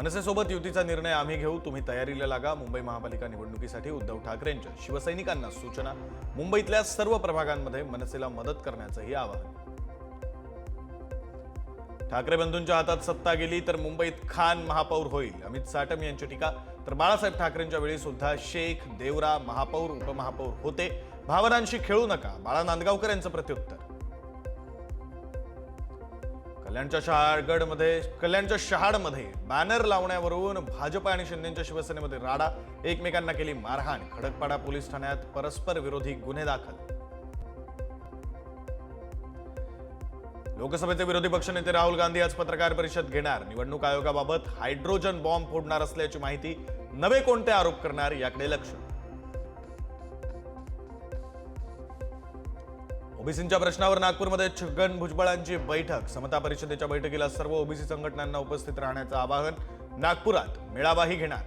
मनसेसोबत युतीचा निर्णय आम्ही घेऊ तुम्ही तयारीला लागा. मुंबई महापालिका निवडणुकीसाठी उद्धव ठाकरेंच्या शिवसैनिकांना सूचना. मुंबईतल्या सर्व प्रभागांमध्ये मनसेला मदत करण्याचंही आवाहन. ठाकरे बंधूंच्या हातात सत्ता गेली तर मुंबईत खान महापौर होईल. अमित साटम यांची टीका. तर बाळासाहेब ठाकरेंच्या वेळी सुद्धा शेख देवरा महापौर उपमहापौर होते. भावनांशी खेळू नका. बाळा नांदगावकर यांचं प्रत्युत्तर. कल्याणच्या शहागडमध्ये कल्याणच्या शहाडमध्ये बॅनर लावण्यावरून भाजप आणि शिंदेच्या शिवसेनेमध्ये राडा. एकमेकांना केली मारहाण. खडकपाडा पोलीस ठाण्यात परस्पर विरोधी गुन्हे दाखल. लोकसभेचे विरोधी पक्षनेते राहुल गांधी आज पत्रकार परिषद घेणार. निवडणूक आयोगाबाबत हायड्रोजन बॉम्ब फोडणार असल्याची माहिती नवे कोणते आरोप करणार याकडे लक्ष. ओबीसींच्या प्रश्नावर नागपूरमध्ये छगन भुजबळांची बैठक. समता परिषदेच्या बैठकीला सर्व ओबीसी संघटनांना उपस्थित राहण्याचं आवाहन नागपुरात मेळावाही घेणार.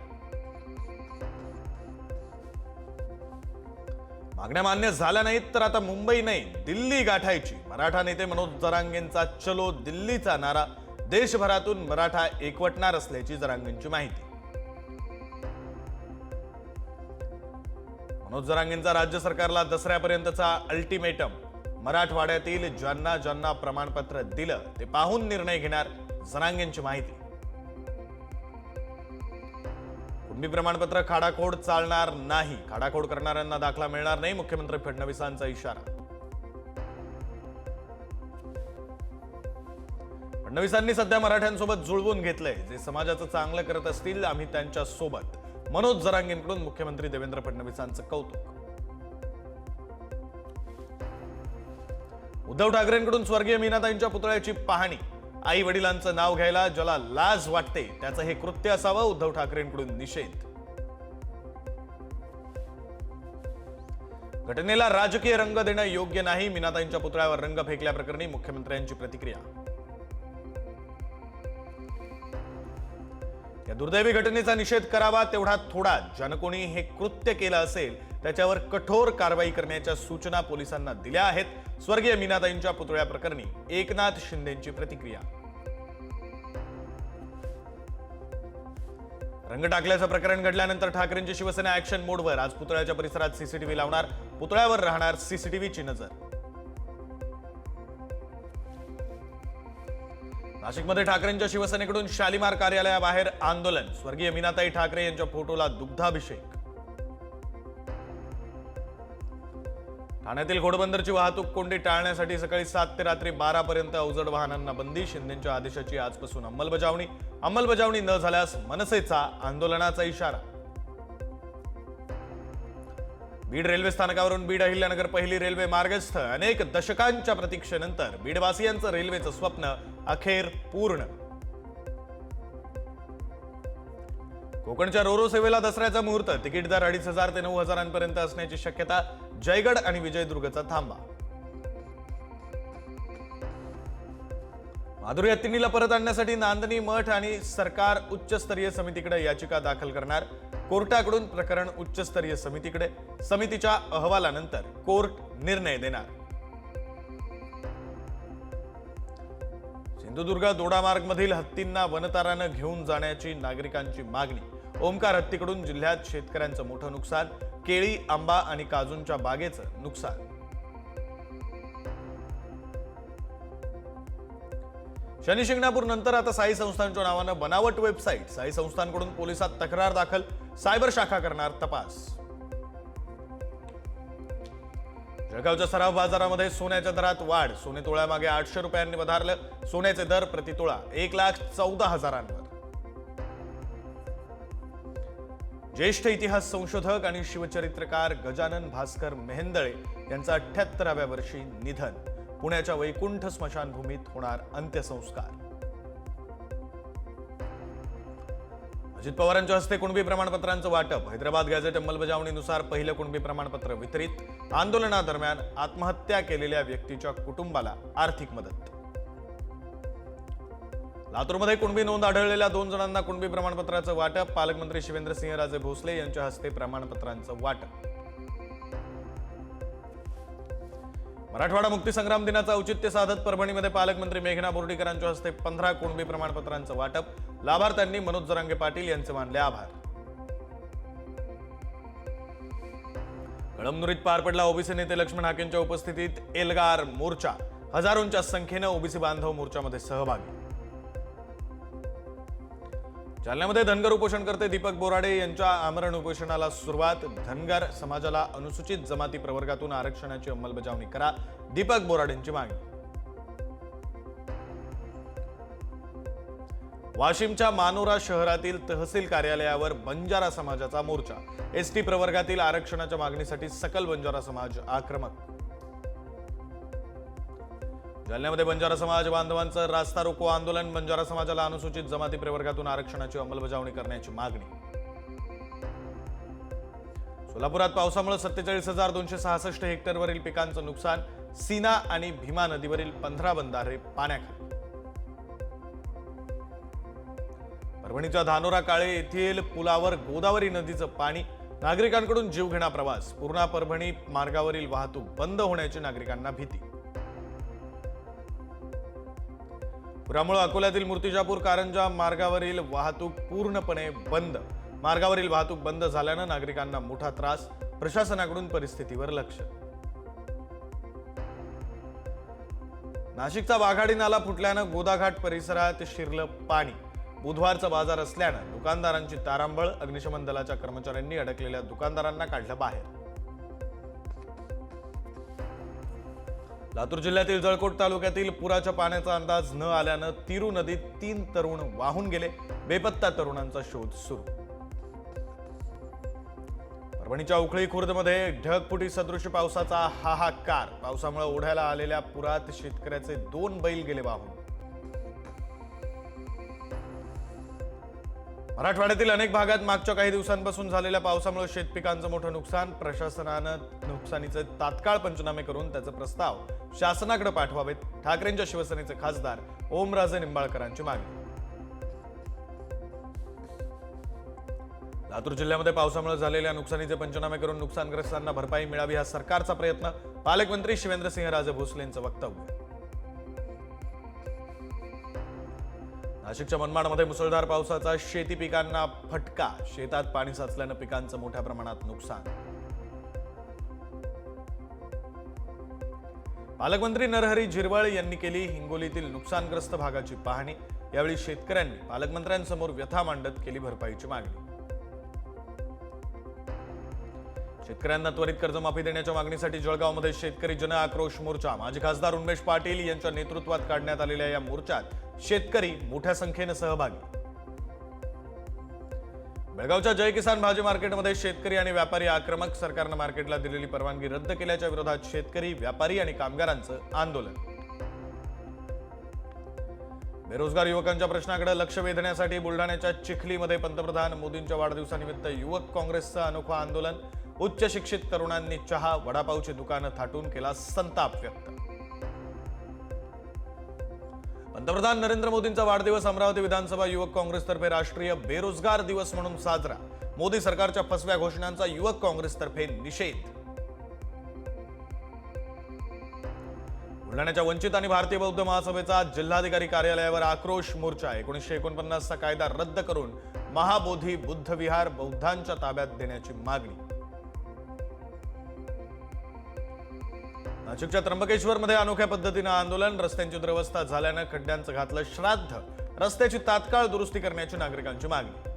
मागण्या मान्य झाल्या नाहीत तर आता मुंबई नाही दिल्ली गाठायची. मराठा नेते मनोज जरांगेंचा चलो दिल्लीचा नारा. देशभरातून मराठा एकवटणार असल्याची जरांगेंची माहिती. मनोज जरांगेंचा राज्य सरकारला दसऱ्यापर्यंतचा अल्टिमेटम. मराठवाड्यातील ज्यांना ज्यांना प्रमाणपत्र दिलं ते पाहून निर्णय घेणार जनांगेंची माहिती. कुणबी प्रमाणपत्र खाडाखोड चालणार नाही. खाडाखोड करणाऱ्यांना दाखला मिळणार नाही मुख्यमंत्री फडणवीसांचा इशारा. फडणवीसांनी सध्या मराठ्यांसोबत जुळवून घेतलंय. जे समाजाचं चांगलं करत असतील आम्ही त्यांच्यासोबत मनोज जरांगेंकडून मुख्यमंत्री देवेंद्र फडणवीसांचं कौतुक. उद्धव ठाकरेंकडून स्वर्गीय मीनाताईंच्या पुतळ्याची पाहणी. आई वडिलांचं नाव घ्यायला ज्याला लाज वाटते त्याचं हे कृत्य असावं उद्धव ठाकरेंकडून निषेध. घटनेला राजकीय रंग देणं योग्य नाही मीनाताईंच्या पुतळ्यावर रंग फेकल्याप्रकरणी मुख्यमंत्र्यांची प्रतिक्रिया. या दुर्दैवी घटनेचा निषेध करावा तेवढा थोडा. ज्यानं कोणी हे कृत्य केलं असेल त्याच्यावर कठोर कारवाई करण्याच्या सूचना पोलिसांना दिल्या आहेत. स्वर्गीय मीनाताईंच्या पुतळ्या प्रकरणी एकनाथ शिंदेची प्रतिक्रिया. रंग टाकल्याचं प्रकरण घडल्यानंतर ठाकरेंची शिवसेना ऍक्शन मोडवर आज पुतळ्याच्या परिसरात सीसीटीव्ही लावणार. पुतळ्यावर राहणार सीसीटीव्हीची नजर. नाशिकमध्ये ठाकरेंच्या शिवसेनेकडून शालिमार कार्यालयाबाहेर आंदोलन. स्वर्गीय मीनाताई ठाकरे यांच्या फोटोला दुग्धाभिषेक. ठाण्यातील घोडबंदरची वाहतूक कोंडी टाळण्यासाठी सकाळी सात ते रात्री बारा पर्यंत अवजड वाहनांना बंदी शिंदेच्या आदेशाची आजपासून अंमलबजावणी. अंमलबजावणी न झाल्यास मनसेचा आंदोलनाचा इशारा. बीड रेल्वे स्थानकावरून बीड अहिल्यानगर पहिली रेल्वे मार्गस्थ अनेक दशकांच्या प्रतीक्षेनंतर बीडवासियांचं रेल्वेचं स्वप्न अखेर पूर्ण. कोकणच्या रोरो सेवेला दसऱ्याचा मुहूर्त तिकीट दर अडीच हजार ते नऊ हजारांपर्यंत असण्याची शक्यता जयगड आणि विजयदुर्गचा थांबा. माधुरी हत्तीनीला परत आणण्यासाठी नांदणी मठ आणि सरकार उच्चस्तरीय समितीकडे याचिका दाखल करणार. कोर्टाकडून प्रकरण उच्चस्तरीय समितीकडे समितीच्या अहवालानंतर कोर्ट निर्णय देणार. सिंधुदुर्ग दोडामार्ग मधील हत्तींना वनतारानं घेऊन जाण्याची नागरिकांची मागणी. ओमकार हत्तीकडून जिल्ह्यात शेतकऱ्यांचं मोठं नुकसान केळी आंबा आणि काजूंच्या बागेचं नुकसान. शनी शिंगणापूर नंतर आता साई संस्थांच्या नावानं बनावट वेबसाईट. साई संस्थांकडून पोलिसात तक्रार दाखल सायबर शाखा करणार तपास. जळगावच्या सराव बाजारामध्ये सोन्याच्या दरात वाढ. सोने तोळ्यामागे आठशे रुपयांनी वधारलं. सोन्याचे दर प्रतितोळा एक लाख चौदा हजारांवर. ज्येष्ठ इतिहास संशोधक आणि शिवचरित्रकार गजानन भास्कर मेहेंदळे यांचं अठ्ठ्याहत्तराव्या वर्षी निधन. पुण्याच्या वैकुंठ स्मशानभूमीत होणार अंत्यसंस्कार. अजित पवारांच्या हस्ते कुणबी प्रमाणपत्रांचं वाटप. हैदराबाद गॅझेट अंमलबजावणीनुसार पहिलं कुणबी प्रमाणपत्र वितरित. आंदोलनादरम्यान आत्महत्या केलेल्या व्यक्तीच्या कुटुंबाला आर्थिक मदत. लातूरमध्ये कुणबी नोंद आढळलेल्या दोन जणांना कुणबी प्रमाणपत्राचं वाटप. पालकमंत्री शिवेंद्रसिंहराजे भोसले यांच्या हस्ते प्रमाणपत्रांचं वाटप. मराठवाडा मुक्तिसंग्राम दिनाचं औचित्य साधत परभणीमध्ये पालकमंत्री मेघना बोर्डीकरांच्या हस्ते पंधरा कुणबी प्रमाणपत्रांचं वाटप. लाभार्थ्यांनी मनोज जरांगे पाटील यांचे मानले आभार. कळमनुरीत पार पडला ओबीसी नेते लक्ष्मण हाकेंच्या उपस्थितीत एल्गार मोर्चा. हजारोंच्या संख्येनं ओबीसी बांधव मोर्चामध्ये सहभागी. जालन्यामध्ये धनगर उपोषणकर्ते दीपक बोराडे यांच्या आमरण उपोषणाला सुरुवात. धनगर समाजाला अनुसूचित जमाती प्रवर्गातून आरक्षणाची अंमलबजावणी करा दीपक बोराडेंची मागणी. वाशिमच्या मानोरा शहरातील तहसील कार्यालयावर बंजारा समाजाचा मोर्चा. एसटी प्रवर्गातील आरक्षणाच्या मागणीसाठी सकल बंजारा समाज आक्रमक जालन्यामध्ये बंजारा समाज बांधवांचं रास्ता रोको आंदोलन बंजारा समाजाला अनुसूचित जमाती प्रवर्गातून आरक्षणाची अंमलबजावणी करण्याची मागणी. सोलापुरात पावसामुळे सत्तेचाळीस हजार दोनशे सहासष्ट हेक्टरवरील पिकांचं नुकसान सीना आणि भीमा नदीवरील पंधरा बंधारे पाण्याखाली. परभणीच्या धानोरा काळे येथील पुलावर गोदावरी नदीचं पाणी नागरिकांकडून जीवघेणा प्रवास पूर्णा परभणी मार्गावरील वाहतूक बंद होण्याची नागरिकांना भीती. पुरामुळे अकोल्यातील मूर्तिजापूर कारंजा मार्गावरील वाहतूक पूर्णपणे बंद. मार्गावरील वाहतूक बंद झाल्यानं नागरिकांना मोठा त्रास प्रशासनाकडून परिस्थितीवर लक्ष. नाशिकचा वाघाडी नाला फुटल्यानं गोदाघाट परिसरात शिरलं पाणी. बुधवारचा बाजार असल्यानं दुकानदारांची तारांबळ अग्निशमन दलाच्या कर्मचाऱ्यांनी अडकलेल्या दुकानदारांना काढलं बाहेर. लातूर जिल्ह्यातील जळकोट तालुक्यातील पुराच्या पाण्याचा अंदाज न आल्यानं तिरू नदीत तीन तरुण वाहून गेले. बेपत्ता तरुणांचा शोध सुरू. परभणीच्या उखळी खुर्दमध्ये ढगफुटी सदृश पावसाचा हाहाकार. पावसामुळे ओढ्याला आलेल्या पुरात शेतकऱ्याचे दोन बैल गेले वाहून. मराठवाड्यातील अनेक भागात मागच्या काही दिवसांपासून झालेल्या पावसामुळे शेतपिकांचं मोठं नुकसान प्रशासनानं नुकसानीचे तात्काळ पंचनामे करून त्याचा प्रस्ताव शासनाकडे पाठवावेत ठाकरेंच्या शिवसेनेचे खासदार ओमराजे निंबाळकरांची मागणी. लातूर जिल्ह्यामध्ये पावसामुळे झालेल्या नुकसानीचे पंचनामे करून नुकसानग्रस्तांना भरपाई मिळावी हा सरकारचा प्रयत्न पालकमंत्री शिवेंद्रसिंहराजे भोसलेंचं वक्तव्य. नाशिकच्या मनमाडमध्ये मुसळधार पावसाचा शेती पिकांना फटका शेतात पाणी साचल्यानं पिकांचं मोठ्या प्रमाणात नुकसान. पालकमंत्री नरहरी झिरवळ यांनी केली हिंगोलीतील नुकसानग्रस्त भागाची पाहणी. यावेळी शेतकऱ्यांनी पालकमंत्र्यांसमोर व्यथा मांडत केली भरपाईची मागणी. शेतकऱ्यांना त्वरित कर्जमाफी देण्याच्या मागणीसाठी जळगावमध्ये शेतकरी जन आक्रोश मोर्चा. माजी खासदार उन्मेश पाटील यांच्या नेतृत्वात काढण्यात आलेल्या या मोर्चात शेतकरी मोठ्या संख्येनं सहभागी. बेळगावच्या जय किसान भाजी मार्केटमध्ये शेतकरी आणि व्यापारी आक्रमक. सरकारनं मार्केटला दिलेली परवानगी रद्द केल्याच्या विरोधात शेतकरी व्यापारी आणि कामगारांचं आंदोलन. बेरोजगार युवकांच्या प्रश्नाकडे लक्ष वेधण्यासाठी बुलढाण्याच्या चिखलीमध्ये पंतप्रधान मोदींच्या वाढदिवसानिमित्त युवक काँग्रेसचं अनोखं आंदोलन. उच्च शिक्षित तरुणांनी चहा वडापावची दुकानं थाटून केला संताप व्यक्त. पंतप्रधान नरेंद्र मोदींचा वाढदिवस अमरावती विधानसभा युवक काँग्रेसतर्फे राष्ट्रीय बेरोजगार दिवस म्हणून साजरा. मोदी सरकारच्या फसव्या घोषणांचा युवक काँग्रेसतर्फे निषेध. बुलढाण्याच्या वंचित आणि भारतीय बौद्ध महासभेचा जिल्हाधिकारी कार्यालयावर आक्रोश मोर्चा. एकोणीसशे एकोणपन्नासचा कायदा रद्द करून महाबोधी बुद्ध विहार बौद्धांच्या ताब्यात देण्याची मागणी. नाशिकच्या त्र्यंबकेश्वरमध्ये अनोख्या पद्धतीनं आंदोलन रस्त्यांची दुरवस्था झाल्यानं खड्ड्यांचं घातलं श्राद्ध. रस्त्याची तात्काळ दुरुस्ती करण्याची नागरिकांची मागणी.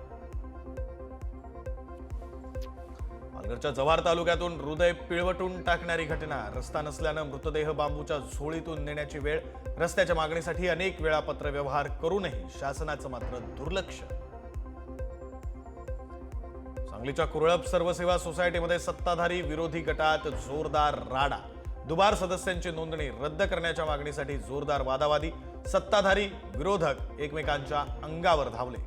पालघरच्या जव्हार तालुक्यातून हृदय पिळवटून टाकणारी घटना. रस्ता नसल्यानं मृतदेह बांबूच्या झोळीतून नेण्याची वेळ. रस्त्याच्या मागणीसाठी अनेक वेळा पत्रव्यवहार करूनही शासनाचं मात्र दुर्लक्ष. सांगलीच्या कुरळप सर्वसेवा सोसायटीमध्ये सत्ताधारी विरोधी गटात जोरदार राडा. दुबार सदस्यांची नोंदणी रद्द करण्याच्या मागणीसाठी जोरदार वादावादी. सत्ताधारी विरोधक एकमेकांच्या अंगावर धावले.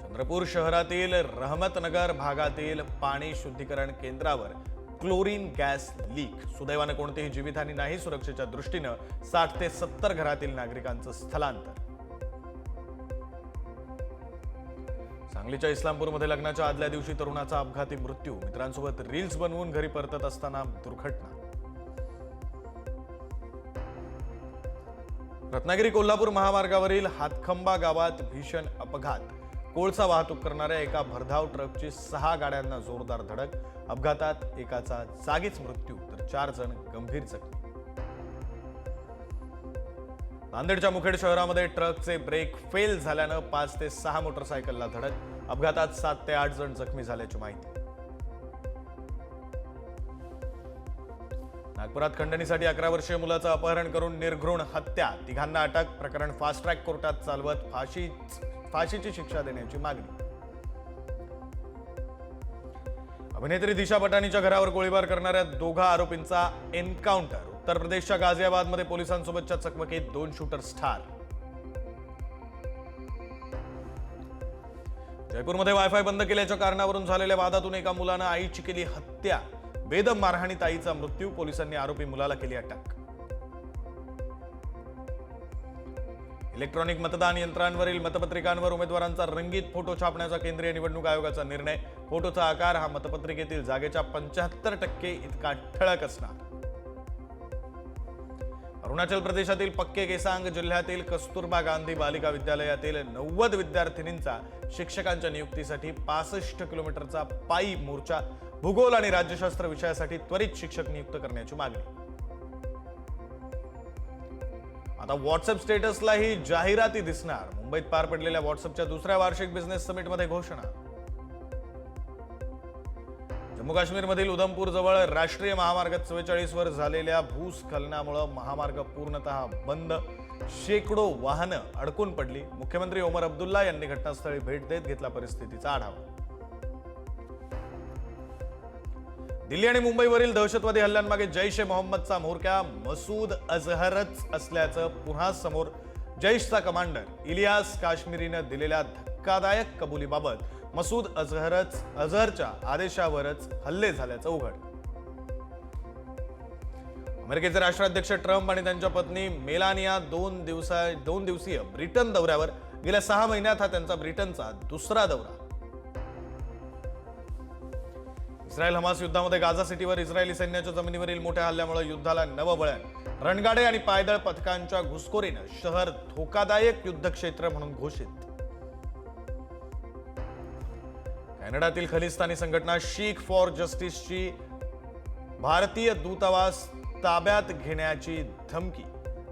चंद्रपूर शहरातील रहमतनगर भागातील पाणी शुद्धीकरण केंद्रावर क्लोरीन गॅस लीक. सुदैवानं कोणतीही जीवितहानी नाही सुरक्षेच्या दृष्टीनं साठ ते सत्तर घरातील नागरिकांचं स्थलांतर. सांगलीच्या इस्लामपूरमध्ये लग्नाच्या आदल्या दिवशी तरुणाचा अपघाती मृत्यू. मित्रांसोबत रील्स बनवून घरी परतत असताना दुर्घटना. रत्नागिरी कोल्हापूर महामार्गावरील हातखंबा गावात भीषण अपघात. कोळसा वाहतूक करणाऱ्या एका भरधाव ट्रकची सहा गाड्यांना जोरदार धडक. अपघातात एकाचा जागीच मृत्यू तर चार जण गंभीर जखमी. नांदेडच्या मुखेड शहरामध्ये ट्रकचे ब्रेक फेल झाल्यानं पाच ते सहा मोटरसायकलला धडक. अपघातात सात ते आठ जण जखमी झाल्याची माहिती. नागपुरात खंडणीसाठी अकरा वर्षीय मुलाचं अपहरण करून निर्घृण हत्या. तिघांना अटक प्रकरण फास्ट ट्रॅक कोर्टात चालवत फाशी फाशीची शिक्षा देण्याची मागणी. अभिनेत्री दिशा पटानीच्या घरावर गोळीबार करणाऱ्या दोघा आरोपींचा एन्काउंटर. उत्तर प्रदेशच्या गाझियाबादमध्ये पोलिसांसोबतच्या चकमकीत दोन शूटर ठार. जयपूरमध्ये वायफाय बंद केल्याच्या कारणावरून झालेल्या वादातून एका मुलानं आईची केली हत्या. बेदम मारहाणीत आईचा मृत्यू पोलिसांनी आरोपी मुलाला केली अटक. इलेक्ट्रॉनिक मतदान यंत्रांवरील मतपत्रिकांवर उमेदवारांचा रंगीत फोटो छापण्याचा केंद्रीय निवडणूक आयोगाचा निर्णय. फोटोचा आकार हा मतपत्रिकेतील जागेच्या पंच्याहत्तर टक्के इतका ठळक असणार. अरुणाचल प्रदेशातील पक्के केसांग जिल्ह्यातील कस्तुरबा गांधी बालिका विद्यालयातील नव्वद विद्यार्थिनींचा शिक्षकांच्या नियुक्तीसाठी पासष्ट किलोमीटरचा पायी मोर्चा भूगोल आणि राज्यशास्त्र विषयासाठी त्वरित शिक्षक नियुक्त करण्याची मागणी. आता व्हॉट्सअप स्टेटसलाही जाहिराती दिसणार. मुंबईत पार पडलेल्या व्हॉट्सअपच्या दुसऱ्या वार्षिक बिझनेस समिटमध्ये घोषणा. जम्मू काश्मीरमधील उधमपूरजवळ राष्ट्रीय महामार्ग चव्वेचाळीसवर झालेल्या भूस्खलनामुळं महामार्ग पूर्णतः बंद. शेकडो वाहनं अडकून पडली. मुख्यमंत्री ओमर अब्दुल्ला यांनी घटनास्थळी भेट देत घेतला परिस्थितीचा आढावा. दिल्ली आणि मुंबईवरील दहशतवादी हल्ल्यांमागे जैश ए मोहम्मदचा म्होरक्या मसूद अझहरच असल्याचं पुन्हा समोर. जैशचा कमांडर इलियास काश्मीरीनं दिलेल्या धक्कादायक कबुलीबाबत मसूद अझहरच अझहरच्या आदेशावरच हल्ले झाल्याचं उघड. अमेरिकेचे राष्ट्राध्यक्ष ट्रम्प आणि त्यांच्या पत्नी मेलानिया दोन दिवसा दोन दिवसीय ब्रिटन दौऱ्यावर गेल्या सहा महिन्यात हा त्यांचा ब्रिटनचा दुसरा दौरा. इस्रायल हमास युद्धामध्ये गाझा सिटीवर इस्रायली सैन्याच्या जमिनीवरील मोठ्या हल्ल्यामुळे युद्धाला नवबळण रणगाडे आणि पायदळ पथकांच्या घुसखोरीनं शहर धोकादायक युद्धक्षेत्र म्हणून घोषित. कॅनडातील खलिस्तानी संघटना शीख फॉर जस्टिसची भारतीय दूतावास ताब्यात घेण्याची धमकी.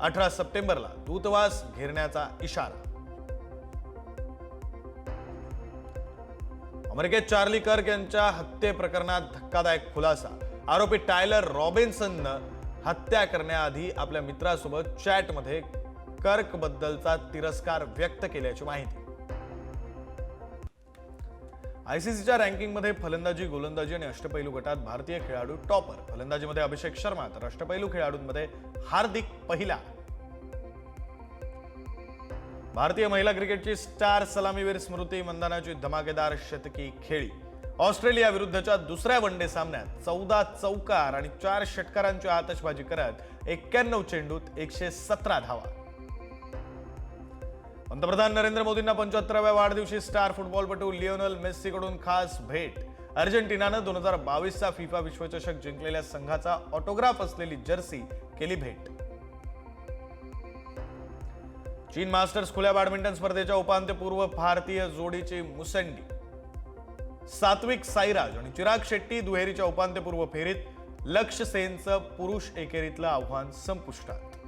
अठरा सप्टेंबरला दूतावास घेरण्याचा इशारा. अमेरिकेत चार्ली कर्क यांच्या हत्ये प्रकरणात धक्कादायक खुलासा. आरोपी टायलर रॉबिन्सननं हत्या करण्याआधी आपल्या मित्रासोबत चॅटमध्ये कर्क बद्दलचा तिरस्कार व्यक्त केल्याची माहिती. आयसीसीच्या रँकिंगमध्ये फलंदाजी गोलंदाजी आणि अष्टपैलू गटात भारतीय खेळाडू टॉपर. फलंदाजीमध्ये अभिषेक शर्मा तर अष्टपैलू खेळाडूंमध्ये हार्दिक पहिला. भारतीय महिला क्रिकेटची स्टार सलामीवीर स्मृती मंदानाची धमाकेदार शतकी खेळी. ऑस्ट्रेलिया विरुद्धच्या दुसऱ्या वनडे सामन्यात चौदा चौकार आणि चार षटकारांची आतषबाजी करत एक्क्याण्णव चेंडूत एकशे सतरा धावा. पंतप्रधान नरेंद्र मोदींना पंच्याहत्तराव्या वाढदिवशी स्टार फुटबॉलपटू लिओनल मेस्सीकडून खास भेट. अर्जेंटिनानं दोन हजार बावीसचा फिफा विश्वचषक जिंकलेल्या संघाचा ऑटोग्राफ असलेली जर्सी केली भेट. चीन मास्टर्स खुल्या बॅडमिंटन स्पर्धेच्या उपांत्यपूर्व भारतीय जोडीची मुसंडी. सात्विक साईराज आणि चिराग शेट्टी दुहेरीच्या उपांत्यपूर्व फेरीत लक्ष सेनचं पुरुष एकेरीतलं आव्हान संपुष्टात.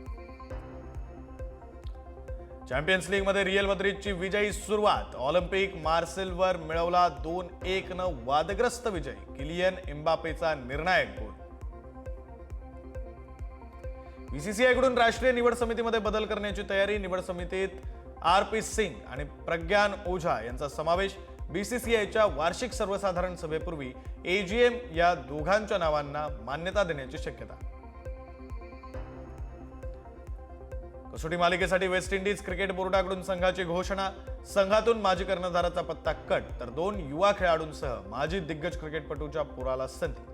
चॅम्पियन्स लीगमध्ये रिअल मद्रिदची विजयी सुरुवात. ऑलिम्पिक मार्सेलवर मिळवला दोन एक न वादग्रस्त विजय. किलियन एम्बापेचा निर्णायक गोल. बीसीसीआयकडून राष्ट्रीय निवड समितीमध्ये बदल करण्याची तयारी. निवड समितीत आर पी सिंग आणि प्रज्ञान ओझा यांचा समावेश बीसीसीआयच्या वार्षिक सर्वसाधारण सभेपूर्वी एजीएम या दोघांच्या नावांना मान्यता देण्याची शक्यता. कसोटी मालिकेसाठी वेस्ट इंडिज क्रिकेट बोर्डाकडून संघाची घोषणा. संघातून माजी कर्णधाराचा पत्ता कट तर दोन युवा खेळाडूंसह माजी दिग्गज क्रिकेटपटूच्या पुराला संधी.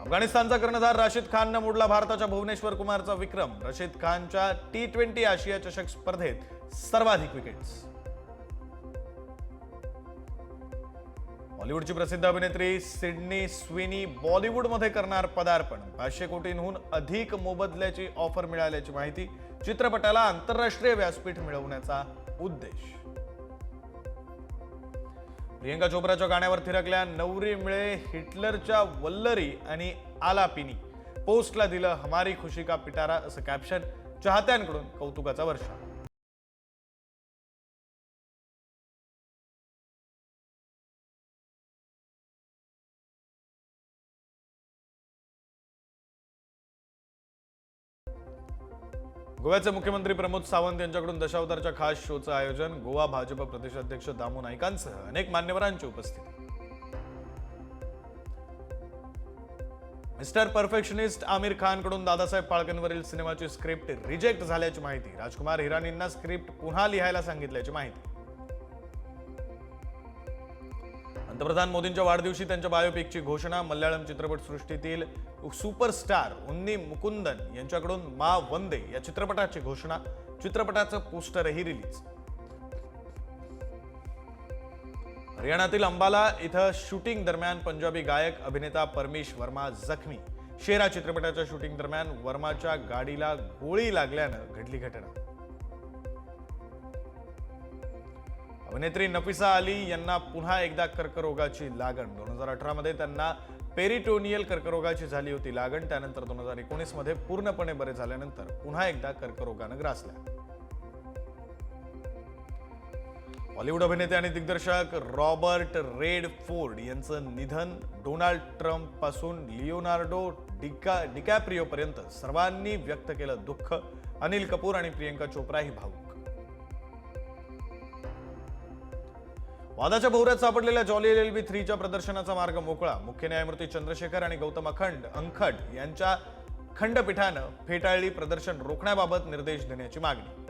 अफगाणिस्तानचा कर्णधार राशीद खाननं मोडला भारताच्या भुवनेश्वर कुमारचा विक्रम. रशीद खानच्या टी ट्वेंटी आशिया चषक स्पर्धेत सर्वाधिक विकेट्स बॉलिवूडची प्रसिद्ध अभिनेत्री सिडनी स्विनी बॉलिवूडमध्ये करणार पदार्पण. पाचशे कोटींहून अधिक मोबदल्याची ऑफर मिळाल्याची माहिती चित्रपटाला आंतरराष्ट्रीय व्यासपीठ मिळवण्याचा उद्देश. प्रियंका चोप्राच्या गाण्यावर थिरकल्या नवरी मिळे हिटलरच्या वल्लरी आणि आलापिनी. पोस्टला दिलं हमारी खुशी का पिटारा असं कॅप्शन चाहत्यांकडून कौतुकाचा वर्षा गोव्याचे मुख्यमंत्री प्रमोद सावंत यांच्याकडून दशावतारच्या खास शोचं आयोजन गोवा भाजप प्रदेशाध्यक्ष दामू नाईकांसह अनेक मान्यवरांची उपस्थिती. मिस्टर परफेक्शनिस्ट आमिर खानकडून दादासाहेब फाळकेंवरील सिनेमाची स्क्रिप्ट रिजेक्ट झाल्याची माहिती. राजकुमार हिरानींना स्क्रिप्ट पुन्हा लिहायला सांगितल्याची माहिती. पंतप्रधान मोदींच्या वाढदिवशी त्यांच्या बायोपिकची घोषणा मल्याळम चित्रपटसृष्टीतील सुपरस्टार उन्नी मुकुंदन यांच्याकडून मा वंदे या चित्रपटाची घोषणा. चित्रपटाचं पोस्टरही रिलीज हरियाणातील अंबाला इथं शूटिंग दरम्यान पंजाबी गायक अभिनेता परमेश वर्मा जखमी. शेरा चित्रपटाच्या शूटिंग दरम्यान वर्माच्या गाडीला गोळी लागल्यानं घडली घटना. अभिनेत्री नफिसा अली यांना पुन्हा एकदा कर्करोगाची लागण. दोन हजार अठरामध्ये त्यांना पेरिटोनियल कर्करोगाची झाली होती लागण. त्यानंतर दोन हजार एकोणीसमध्ये पूर्णपणे बरे झाल्यानंतर पुन्हा एकदा कर्करोगानं ग्रासल्या. बॉलिवूड अभिनेते आणि दिग्दर्शक रॉबर्ट रेड फोर्ड यांचं निधन डोनाल्ड ट्रम्पपासून लिओनार्डो डिका डिकॅप्रियोपर्यंत सर्वांनी व्यक्त केलं दुःख. अनिल कपूर आणि प्रियंका चोप्राही भाऊ वादाच्या भोवऱ्यात सापडलेल्या जॉली एल एल बी थ्रीच्या प्रदर्शनाचा मार्ग मोकळा. मुख्य न्यायमूर्ती चंद्रशेखर आणि गौतम अखंड अंखड यांच्या खंडपीठानं फेटाळली प्रदर्शन रोखण्याबाबत निर्देश देण्याची मागणी.